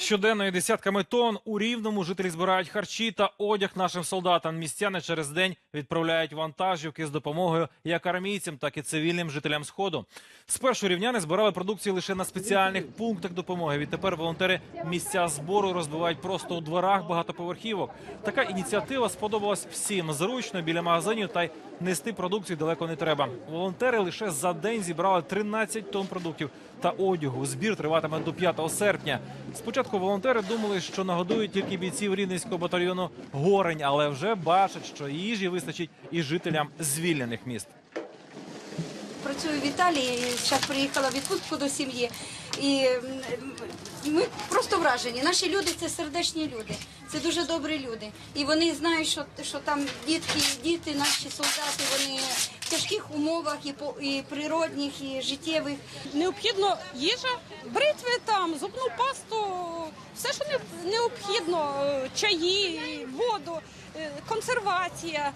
Щоденно і десятками тонн у рівному жителі збирають харчі та одяг нашим солдатам. Містяни через день відправляють вантажівки з допомогою як армійцям, так і цивільним жителям сходу. Спершу рівняни збирали продукцію лише на спеціальних пунктах допомоги. Відтепер волонтери місця збору розбивають просто у дворах багатоповерхівок. Така ініціатива сподобалась всім зручно біля магазинів та й нести продукцію далеко не треба. Волонтери лише за день зібрали 13 тонн продуктів та одягу. Збір триватиме до 5 серпня. Спочатку волонтери думали, що нагодують тільки бійців рівненського батальйону Горень, але вже бачать, що їжі вистачить і жителям звільнених міст. Працюю в Італії, зараз приїхала в відпустку до сім'ї. І ми просто вражені. Наші люди це сердечні люди, це дуже добрі люди. І вони знають, що, що там дітки, діти, наші солдати, вони в тяжких умовах і, по, і природних, і життєвих. Необхідно їжа, бритви там, зубну необхідно, е, чаї, воду, е, консервація.